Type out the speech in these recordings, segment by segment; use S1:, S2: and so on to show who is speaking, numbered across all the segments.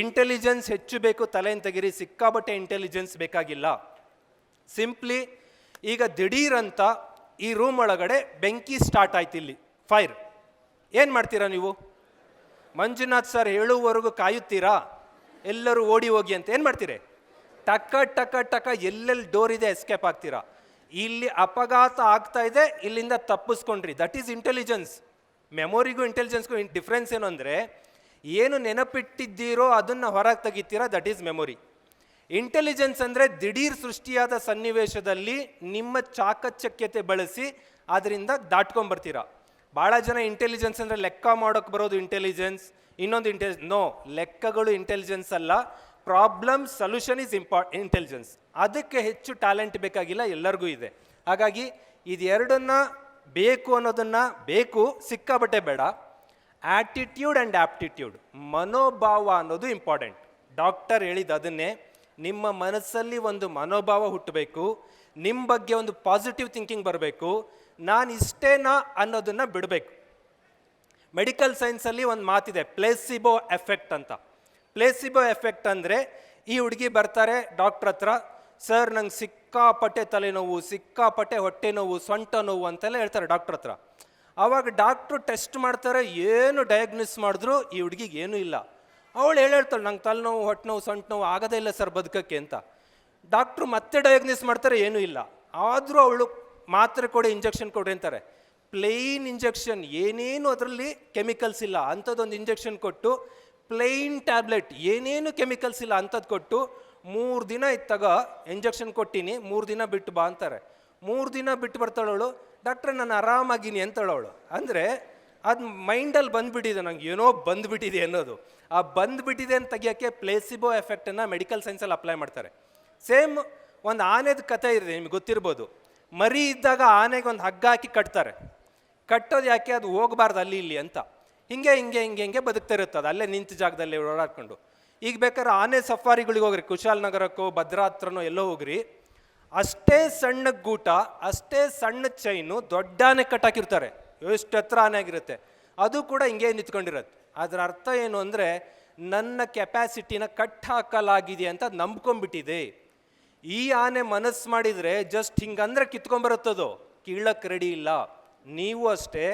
S1: Intelligence ಹೆಚ್ಚು ಬೇಕು ತಲೆಯನ್ನು ತೆಗಿರಿ ಸಿಕ್ಕಾಬಟ್ಟೆ ಇಂಟೆಲಿಜೆನ್ಸ್ ಬೇಕಾಗಿಲ್ಲ. ಸಿಂಪ್ಲಿ ಈಗ ದಿಢೀರಂತ ಈ ರೂಮ್ ಒಳಗಡೆ ಬೆಂಕಿ ಸ್ಟಾರ್ಟ್ ಆಯ್ತು ಇಲ್ಲಿ. ಫೈರ್ ಏನು ಮಾಡ್ತೀರಾ ನೀವು? ಮಂಜುನಾಥ್ ಸರ್ ಹೇಳುವವರೆಗೂ ಕಾಯುತ್ತೀರಾ? ಎಲ್ಲರೂ ಓಡಿ ಹೋಗಿ ಅಂತ ಏನು ಮಾಡ್ತೀರಿ? ಟಕ ಟಕ ಟಕ ಎಲ್ಲೆಲ್ಲಿ ಡೋರ್ ಇದೆ ಎಸ್ಕೇಪ್ ಆಗ್ತೀರಾ? ಇಲ್ಲಿ ಅಪಘಾತ ಆಗ್ತಾ ಇದೆ, ಇಲ್ಲಿಂದ ತಪ್ಪಿಸ್ಕೊಂಡ್ರಿ. ದಟ್ ಈಸ್ ಇಂಟೆಲಿಜೆನ್ಸ್ ಮೆಮೊರಿಗೂ ಇಂಟೆಲಿಜೆನ್ಸ್ಗೂ ಡಿಫ್ರೆನ್ಸ್ ಏನು ಅಂದರೆ ಏನು ನೆನಪಿಟ್ಟಿದ್ದೀರೋ ಅದನ್ನು ಹೊರಗೆ ತೆಗಿತೀರಾ? ದಟ್ ಈಸ್ ಮೆಮೊರಿ ಇಂಟೆಲಿಜೆನ್ಸ್ ಅಂದರೆ ದಿಢೀರ್ ಸೃಷ್ಟಿಯಾದ ಸನ್ನಿವೇಶದಲ್ಲಿ ನಿಮ್ಮ ಚಾಕಚಕ್ಯತೆ ಬಳಸಿ ಅದರಿಂದ ದಾಟ್ಕೊಂಬರ್ತೀರ ಭಾಳ ಜನ ಇಂಟೆಲಿಜೆನ್ಸ್ ಅಂದರೆ ಲೆಕ್ಕ ಮಾಡೋಕ್ಕೆ ಬರೋದು ಇಂಟೆಲಿಜೆನ್ಸ್ ಇನ್ನೊಂದು ಇಂಟೆಲಿ ನೋ ಲೆಕ್ಕಗಳು ಇಂಟೆಲಿಜೆನ್ಸ್ ಅಲ್ಲ. ಪ್ರಾಬ್ಲಮ್ ಸೊಲ್ಯೂಷನ್ ಈಸ್ ಇಂಪಾ ಇಂಟೆಲಿಜೆನ್ಸ್ ಅದಕ್ಕೆ ಹೆಚ್ಚು ಟ್ಯಾಲೆಂಟ್ ಬೇಕಾಗಿಲ್ಲ, ಎಲ್ಲರಿಗೂ ಇದೆ. ಹಾಗಾಗಿ ಇದೆರಡನ್ನ ಬೇಕು ಅನ್ನೋದನ್ನು ಬೇಕು ಸಿಕ್ಕಾಬಟ್ಟೆ ಬೇಡ. ಆಟಿಟ್ಯೂಡ್ ಆ್ಯಂಡ್ ಆಪ್ಟಿಟ್ಯೂಡ್ ಮನೋಭಾವ ಅನ್ನೋದು ಇಂಪಾರ್ಟೆಂಟ್ ಡಾಕ್ಟರ್ ಹೇಳಿದ ಅದನ್ನೇ, ನಿಮ್ಮ ಮನಸ್ಸಲ್ಲಿ ಒಂದು ಮನೋಭಾವ ಹುಟ್ಟಬೇಕು ನಿಮ್ಮ ಬಗ್ಗೆ ಒಂದು ಪಾಸಿಟಿವ್ ಥಿಂಕಿಂಗ್ ಬರಬೇಕು, ನಾನು ಇಷ್ಟೇನಾ ಅನ್ನೋದನ್ನು ಬಿಡಬೇಕು. ಮೆಡಿಕಲ್ ಸೈನ್ಸಲ್ಲಿ ಒಂದು ಮಾತಿದೆ ಪ್ಲೇಸಿಬೋ ಎಫೆಕ್ಟ್ ಅಂತ. ಪ್ಲೇಸಿಬೋ ಎಫೆಕ್ಟ್ ಅಂದರೆ, ಈ ಹುಡುಗಿ ಬರ್ತಾರೆ ಡಾಕ್ಟ್ರ್ ಹತ್ರ ಸರ್ ನಂಗೆ ಸಿಕ್ಕಾಪಟ್ಟೆ ತಲೆನೋವು, ಸಿಕ್ಕಾಪಟ್ಟೆ ಹೊಟ್ಟೆ ನೋವು ಸೊಂಟ ನೋವು ಅಂತೆಲ್ಲ ಹೇಳ್ತಾರೆ ಡಾಕ್ಟ್ರ್ ಹತ್ರ. ಆವಾಗ ಡಾಕ್ಟ್ರು ಟೆಸ್ಟ್ ಮಾಡ್ತಾರೆ, ಏನು ಡಯಾಗ್ನೋಸ್ ಮಾಡಿದ್ರು, ಈ ಹುಡುಗಿಗೆ ಏನೂ ಇಲ್ಲ. ಅವಳು ಹೇಳ್ತಾಳೆ ನಂಗೆ ತಲೆನೋವು ಹೊಟ್ಟೆ ನೋವು ಸೊಂಟ ನೋವು ಆಗೋದೇ ಇಲ್ಲ ಸರ್ ಬದುಕಕ್ಕೆ ಅಂತ. ಡಾಕ್ಟ್ರು ಮತ್ತೆ ಡಯಾಗ್ನೋಸ್ ಮಾಡ್ತಾರೆ, ಏನೂ ಇಲ್ಲ. ಆದರೂ ಅವಳು ಮಾತ್ರೆ ಕೊಡಿ ಇಂಜೆಕ್ಷನ್ ಕೊಡಿ ಅಂತಾರೆ. ಪ್ಲೇನ್ ಇಂಜೆಕ್ಷನ್ ಏನೇನು ಅದರಲ್ಲಿ ಕೆಮಿಕಲ್ಸ್ ಇಲ್ಲ. ಅಂಥದ್ದೊಂದು ಇಂಜೆಕ್ಷನ್ ಕೊಟ್ಟು ಪ್ಲೇನ್ ಟ್ಯಾಬ್ಲೆಟ್ ಏನೇನು ಕೆಮಿಕಲ್ಸ್ ಇಲ್ಲ ಅಂಥದ್ದು ಕೊಟ್ಟು, ಮೂರು ದಿನ ಇತ್ತಾಗ ಇಂಜೆಕ್ಷನ್ ಕೊಟ್ಟಿನಿ, ಮೂರು ದಿನ ಬಿಟ್ಟು ಬಾ ಅಂತಾರೆ. ಮೂರು ದಿನ ಬಿಟ್ಟು ಬರ್ತಾಳವಳು ಡಾಕ್ಟ್ರೆ, ನಾನು ಆರಾಮಾಗಿನಿ ಅಂತಳವಳು. ಅಂದರೆ, ಅದು ಮೈಂಡಲ್ಲಿ ಬಂದುಬಿಟ್ಟಿದೆ ನಂಗೆ, ಏನೋ ಬಂದುಬಿಟ್ಟಿದೆ ಅನ್ನೋದು. ಆ ಬಂದುಬಿಟ್ಟಿದೆ ಅಂತ ತೆಗಿಯೋಕ್ಕೆ ಪ್ಲೇಸಿಬೋ ಎಫೆಕ್ಟನ್ನು ಮೆಡಿಕಲ್ ಸೈನ್ಸಲ್ಲಿ ಅಪ್ಲೈ ಮಾಡ್ತಾರೆ. ಸೇಮ್ ಒಂದು ಆನೆದ ಕತೆ ಇದೆ, ನಿಮ್ಗೆ ಗೊತ್ತಿರ್ಬೋದು. ಮರಿ ಇದ್ದಾಗ ಆನೆಗೆ ಒಂದು ಹಗ್ಗ ಹಾಕಿ ಕಟ್ತಾರೆ. ಕಟ್ಟೋದು ಯಾಕೆ? ಅದು ಹೋಗಬಾರ್ದು ಅಲ್ಲಿ ಇಲ್ಲಿ ಅಂತ. ಹಿಂಗೆ ಹಿಂಗೆ ಹಿಂಗೆ ಹಿಂಗೆ ಬದುಕ್ತಾ ಇರುತ್ತೆ ಅದು. ಅಲ್ಲೇ ನಿಂತ ಜಾಗದಲ್ಲಿ ಓಡಾಡ್ಕೊಂಡು. ಈಗ ಬೇಕಾದ್ರೆ ಆನೆ ಸಫಾರಿಗಳಿಗೆ ಹೋಗ್ರಿ. ಕುಶಾಲ್ ನಗರಕ್ಕೋ, ಭದ್ರಾತ್ರನೋ ಎಲ್ಲೋ ಹೋಗ್ರಿ. ಅಷ್ಟೇ ಸಣ್ಣ ಗೂಟ, ಅಷ್ಟೇ ಸಣ್ಣ ಚೈನು ದೊಡ್ಡ ಆನೆ ಕಟ್ಟಾಕಿರ್ತಾರೆ ಎಷ್ಟು ಹತ್ರ ಆನೆ ಆಗಿರುತ್ತೆ. ಅದು ಕೂಡ ಹಿಂಗೆ ನಿಂತ್ಕೊಂಡಿರತ್ತೆ. ಅದರ ಅರ್ಥ ಏನು ಅಂದರೆ, ನನ್ನ ಕೆಪ್ಯಾಸಿಟಿನ ಕಟ್ ಹಾಕಲಾಗಿದೆ ಅಂತ ನಂಬ್ಕೊಂಡ್ಬಿಟ್ಟಿದೆ. ಈ ಆನೆ ಮನಸ್ಸು ಮಾಡಿದರೆ ಜಸ್ಟ್ ಹಿಂಗಂದ್ರೆ ಕಿತ್ಕೊಂಬರುತ್ತದು ಕೀಳಕ್ಕೆ ರೆಡಿ ಇಲ್ಲ. ನೀವು ಅಷ್ಟೇ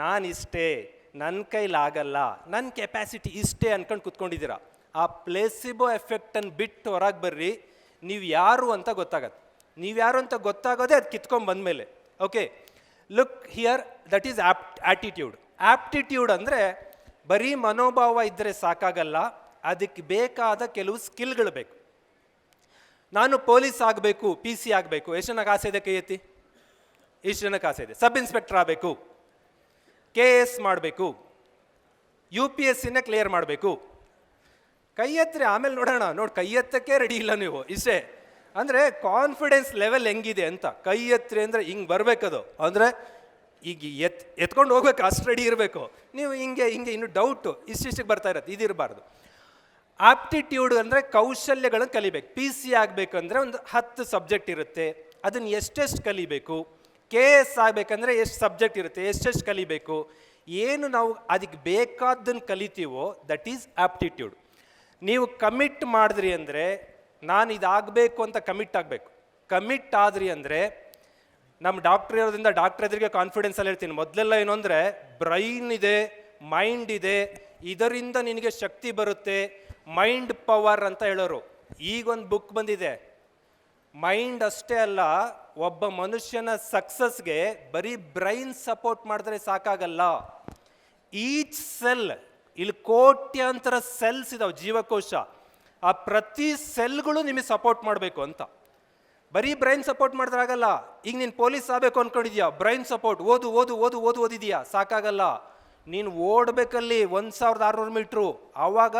S1: ನಾನಿಷ್ಟೇ ನನ್ನ ಕೈಲಾಗಲ್ಲ ನನ್ನ ಕೆಪ್ಯಾಸಿಟಿ ಇಷ್ಟೇ ಅನ್ಕೊಂಡು ಕುತ್ಕೊಂಡಿದ್ದೀರಾ. ಆ ಪ್ಲೇಸಿಬೋ ಎಫೆಕ್ಟನ್ನು ಬಿಟ್ಟು ಹೊರಗೆ ಬರ್ರಿ. ನೀವು ಯಾರು ಅಂತ ಗೊತ್ತಾಗತ್ತೆ. ನೀವು ಯಾರು ಅಂತ ಗೊತ್ತಾಗೋದೇ ಅದು ಕಿತ್ಕೊಂಡ್ ಬಂದಮೇಲೆ. Okay look here that is app attitude aptitude ಅಂದರೆ ಬರೀ ಮನೋಭಾವ ಇದ್ದರೆ ಸಾಕಾಗಲ್ಲ, ಅದಕ್ಕೆ ಬೇಕಾದ ಕೆಲವು ಸ್ಕಿಲ್ಗಳು ಬೇಕು. ನಾನು ಪೊಲೀಸ್ ಆಗಬೇಕು ಪಿ ಸಿ ಆಗಬೇಕು ಎಷ್ಟು ಜನಕ್ಕೆ ಆಸೆ ಇದೆ ಕೈ ಎತ್ತಿ? ಎಷ್ಟು ಜನಕ್ಕೆ ಆಸೆ ಇದೆ ಸಬ್ ಇನ್ಸ್ಪೆಕ್ಟರ್ ಆಗಬೇಕು. ಕೆ ಎಸ್ ಮಾಡಬೇಕು. ಯು ಪಿ ಎಸ್ ಸಿನ ಕ್ಲಿಯರ್ ಮಾಡಬೇಕು. ಕೈ ಎತ್ತರೆ, ಆಮೇಲೆ ನೋಡೋಣ. ನೋಡಿ, ಕೈ ಎತ್ತಕ್ಕೆ ರೆಡಿ ಇಲ್ಲ ನೀವು. ಇಷ್ಟೇ. ಅಂದರೆ ಕಾನ್ಫಿಡೆನ್ಸ್ ಲೆವೆಲ್ ಹೆಂಗಿದೆ ಅಂತ. ಕೈ ಎತ್ತರಿ ಅಂದರೆ ಹಿಂಗೆ ಬರಬೇಕದು. ಅಂದರೆ ಈಗ ಎತ್, ಎತ್ಕೊಂಡು ಹೋಗ್ಬೇಕು, ಅಷ್ಟು ರೆಡಿ ಇರಬೇಕು. ನೀವು ಹಿಂಗೆ ಹಿಂಗೆ ಇನ್ನು ಡೌಟು ಇಷ್ಟಿಷ್ಟಕ್ಕೆ ಬರ್ತಾ ಇರತ್ತೆ ಇದಿರಬಾರ್ದು ಆಪ್ಟಿಟ್ಯೂಡ್ ಅಂದರೆ ಕೌಶಲ್ಯಗಳನ್ನು ಕಲಿಬೇಕು. ಪಿ ಸಿ ಆಗಬೇಕಂದ್ರೆ ಒಂದು ಹತ್ತು ಸಬ್ಜೆಕ್ಟ್ ಇರುತ್ತೆ. ಅದನ್ನು ಎಷ್ಟೆಷ್ಟು ಕಲಿಬೇಕು? ಕೆ ಎಸ್ ಆಗಬೇಕಂದ್ರೆ ಎಷ್ಟು ಸಬ್ಜೆಕ್ಟ್ ಇರುತ್ತೆ? ಎಷ್ಟೆಷ್ಟು ಕಲಿಬೇಕು? ಏನು ನಾವು ಅದಕ್ಕೆ ಬೇಕಾದ್ದನ್ನು ಕಲಿತೀವೋ ದಟ್ ಈಸ್ ಆಪ್ಟಿಟ್ಯೂಡ್ ನೀವು ಕಮಿಟ್ ಮಾಡಿದ್ರಿ ಅಂದರೆ ನಾನು ಇದಾಗಬೇಕು ಅಂತ ಕಮಿಟ್ ಆಗಬೇಕು. ಕಮಿಟ್ ಆದ್ರಿ ಅಂದರೆ ನಮ್ಮ ಡಾಕ್ಟ್ರ್ ಇರೋದ್ರಿಂದ ಡಾಕ್ಟ್ರ್ ಎದುರಿಗೆ ಕಾನ್ಫಿಡೆನ್ಸಲ್ಲಿ ಹೇಳ್ತೀನಿ ಮೊದಲೆಲ್ಲ ಏನು ಅಂದರೆ ಬ್ರೈನ್ ಇದೆ ಮೈಂಡ್ ಇದೆ, ಇದರಿಂದ ನಿನಗೆ ಶಕ್ತಿ ಬರುತ್ತೆ ಮೈಂಡ್ ಪವರ್ ಅಂತ ಹೇಳೋರು. ಈಗೊಂದು ಬುಕ್ ಬಂದಿದೆ. ಮೈಂಡ್ ಅಷ್ಟೇ ಅಲ್ಲ, ಒಬ್ಬ ಮನುಷ್ಯನ ಸಕ್ಸಸ್ಗೆ ಬರೀ ಬ್ರೈನ್ ಸಪೋರ್ಟ್ ಮಾಡಿದ್ರೆ ಸಾಕಾಗಲ್ಲ. ಈಚ್ ಸೆಲ್ ಇಲ್ಲಿ ಕೋಟ್ಯಾಂತರ ಸೆಲ್ಸ್ ಇದಾವೆ, ಜೀವಕೋಶ. ಆ ಪ್ರತಿ ಸೆಲ್ಗಳು ನಿಮಗೆ ಸಪೋರ್ಟ್ ಮಾಡಬೇಕು ಅಂತ. ಬರೀ ಬ್ರೈನ್ ಸಪೋರ್ಟ್ ಮಾಡಿದ್ರಾಗಲ್ಲ, ಈಗ ನೀನು ಪೊಲೀಸ್ ಆಗಬೇಕು ಅಂದ್ಕೊಂಡಿದ್ಯಾ ಬ್ರೈನ್ ಸಪೋರ್ಟ್ ಓದು ಓದು ಓದು ಓದು, ಓದಿದೀಯಾ? ಸಾಕಾಗಲ್ಲ. ನೀನು ಓಡಬೇಕಲ್ಲಿ ಒಂದು ಸಾವಿರದ ಆರುನೂರು ಮೀಟ್ರು ಆವಾಗ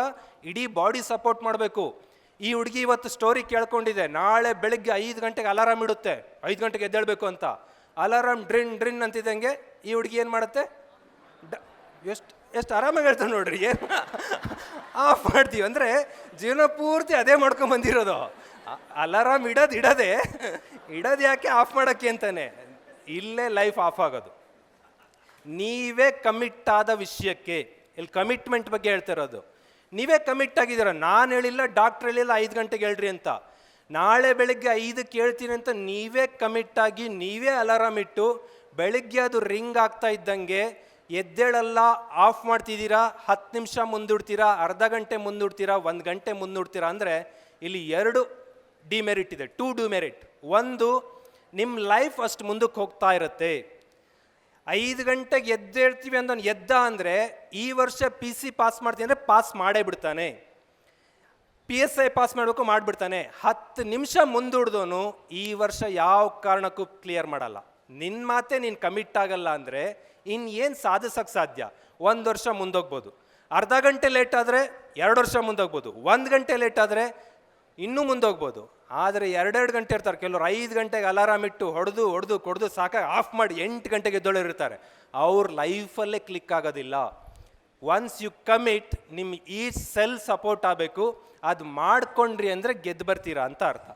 S1: ಇಡೀ ಬಾಡಿ ಸಪೋರ್ಟ್ ಮಾಡಬೇಕು. ಈ ಹುಡುಗಿ ಇವತ್ತು ಸ್ಟೋರಿ ಕೇಳ್ಕೊಂಡಿದೆ, ನಾಳೆ ಬೆಳಗ್ಗೆ ಐದು ಗಂಟೆಗೆ ಅಲಾರಾಮ್ ಇಡುತ್ತೆ. ಐದು ಗಂಟೆಗೆ ಎದ್ದೇಳಬೇಕು ಅಂತ. ಅಲಾರಾಮ್ ಡ್ರಿನ್ ಡ್ರಿನ್ ಅಂತಿದ್ದಂಗೆ ಈ ಹುಡುಗಿ ಏನು ಮಾಡುತ್ತೆ? ಎಷ್ಟು ಎಷ್ಟು ಆರಾಮಾಗಿ ಹೇಳ್ತಾನೆ ನೋಡ್ರಿ, ಏನು? ಆಫ್ ಮಾಡ್ತೀವಿ. ಅಂದರೆ ಜೀವನ ಪೂರ್ತಿ ಅದೇ ಮಾಡ್ಕೊಂಬಂದಿರೋದು ಅಲಾರಾಮ್ ಇಡೋದು ಇಡೋದೆ, ಇಡೋದು ಯಾಕೆ ಆಫ್ ಮಾಡೋಕ್ಕೆ ಅಂತಾನೆ? ಇಲ್ಲೇ ಲೈಫ್ ಆಫ್ ಆಗೋದು. ನೀವೇ ಕಮಿಟ್ ಆದ ವಿಷಯಕ್ಕೆ, ಇಲ್ಲಿ ಕಮಿಟ್ಮೆಂಟ್ ಬಗ್ಗೆ ಹೇಳ್ತಿರೋದು ನೀವೇ ಕಮಿಟ್ ಆಗಿದ್ದೀರ. ನಾನು ಹೇಳಿಲ್ಲ ಡಾಕ್ಟ್ರ್ ಹೇಳಿಲ್ಲ, ಐದು ಗಂಟೆಗೆ ಹೇಳ್ರಿ ಅಂತ. ನಾಳೆ ಬೆಳಿಗ್ಗೆ ಐದಕ್ಕೆ ಹೇಳ್ತೀನಿ ಅಂತ ನೀವೇ ಕಮಿಟ್ ಆಗಿ, ನೀವೇ ಅಲಾರಾಮ್ ಇಟ್ಟು, ಬೆಳಿಗ್ಗೆ ಅದು ರಿಂಗ್ ಆಗ್ತಾ ಇದ್ದಂಗೆ ಎದ್ದೇಳಲ್ಲ, ಆಫ್ ಮಾಡ್ತಿದ್ದೀರಾ, ಹತ್ತು ನಿಮಿಷ ಮುಂದೂಡ್ತೀರಾ, ಅರ್ಧ ಗಂಟೆ ಮುಂದೂಡ್ತೀರಾ, ಒಂದು ಗಂಟೆ ಮುಂದೂಡ್ತೀರಾ ಅಂದರೆ ಇಲ್ಲಿ ಎರಡು ಡಿಮೆರಿಟ್ ಇದೆ ಟೂ ಡಿಮೆರಿಟ್ ಒಂದು ನಿಮ್ಮ ಲೈಫ್ ಅಷ್ಟು ಮುಂದಕ್ಕೆ ಹೋಗ್ತಾ ಇರುತ್ತೆ. ಐದು ಗಂಟೆಗೆ ಎದ್ದೇಳ್ತೀವಿ ಅಂತ ಎದ್ದ ಅಂದರೆ ಈ ವರ್ಷ ಪಿ ಸಿ ಪಾಸ್ ಮಾಡ್ತೀನಿ ಅಂದರೆ ಪಾಸ್ ಮಾಡೇ ಬಿಡ್ತಾನೆ. ಪಿ ಎಸ್ ಐ ಪಾಸ್ ಮಾಡಬೇಕು ಮಾಡಿಬಿಡ್ತಾನೆ. ಹತ್ತು ನಿಮಿಷ ಮುಂದೂಡ್ದೋನು ಈ ವರ್ಷ ಯಾವ ಕಾರಣಕ್ಕೂ ಕ್ಲಿಯರ್ ಮಾಡಲ್ಲ. ನಿನ್ನ ಮಾತೇ ನೀನು ಕಮಿಟ್ ಆಗಲ್ಲ ಅಂದರೆ ಇನ್ನು ಏನು ಸಾಧಿಸೋಕ್ಕೆ ಸಾಧ್ಯ? ಒಂದು ವರ್ಷ ಮುಂದೋಗ್ಬೋದು. ಅರ್ಧ ಗಂಟೆ ಲೇಟ್ ಆದರೆ ಎರಡು ವರ್ಷ ಮುಂದೋಗ್ಬೋದು. ಒಂದು ಗಂಟೆ ಲೇಟ್ ಆದರೆ ಇನ್ನೂ ಮುಂದೋಗ್ಬೋದು. ಆದರೆ ಎರಡೆರಡು ಗಂಟೆ ಇರ್ತಾರೆ. ಕೆಲವರು ಐದು ಗಂಟೆಗೆ ಅಲಾರಾಮ್ ಇಟ್ಟು ಹೊಡೆದು ಹೊಡೆದು, ಕೊಡ್ದು ಸಾಕಾಗಿ ಆಫ್ ಮಾಡಿ ಎಂಟು ಗಂಟೆಗೆ ಎದ್ದೋಳಿರ್ತಾರೆ. ಅವ್ರ ಲೈಫಲ್ಲೇ ಕ್ಲಿಕ್ ಆಗೋದಿಲ್ಲ. ಒನ್ಸ್ ಯು ಕಮಿಟ್ ನಿಮ್ಮ ಈ ಸೆಲ್ ಸಪೋರ್ಟ್ ಆಗಬೇಕು. ಅದು ಮಾಡ್ಕೊಂಡ್ರಿ ಅಂದರೆ ಗೆದ್ದು ಬರ್ತೀರಾ ಅಂತ ಅರ್ಥ.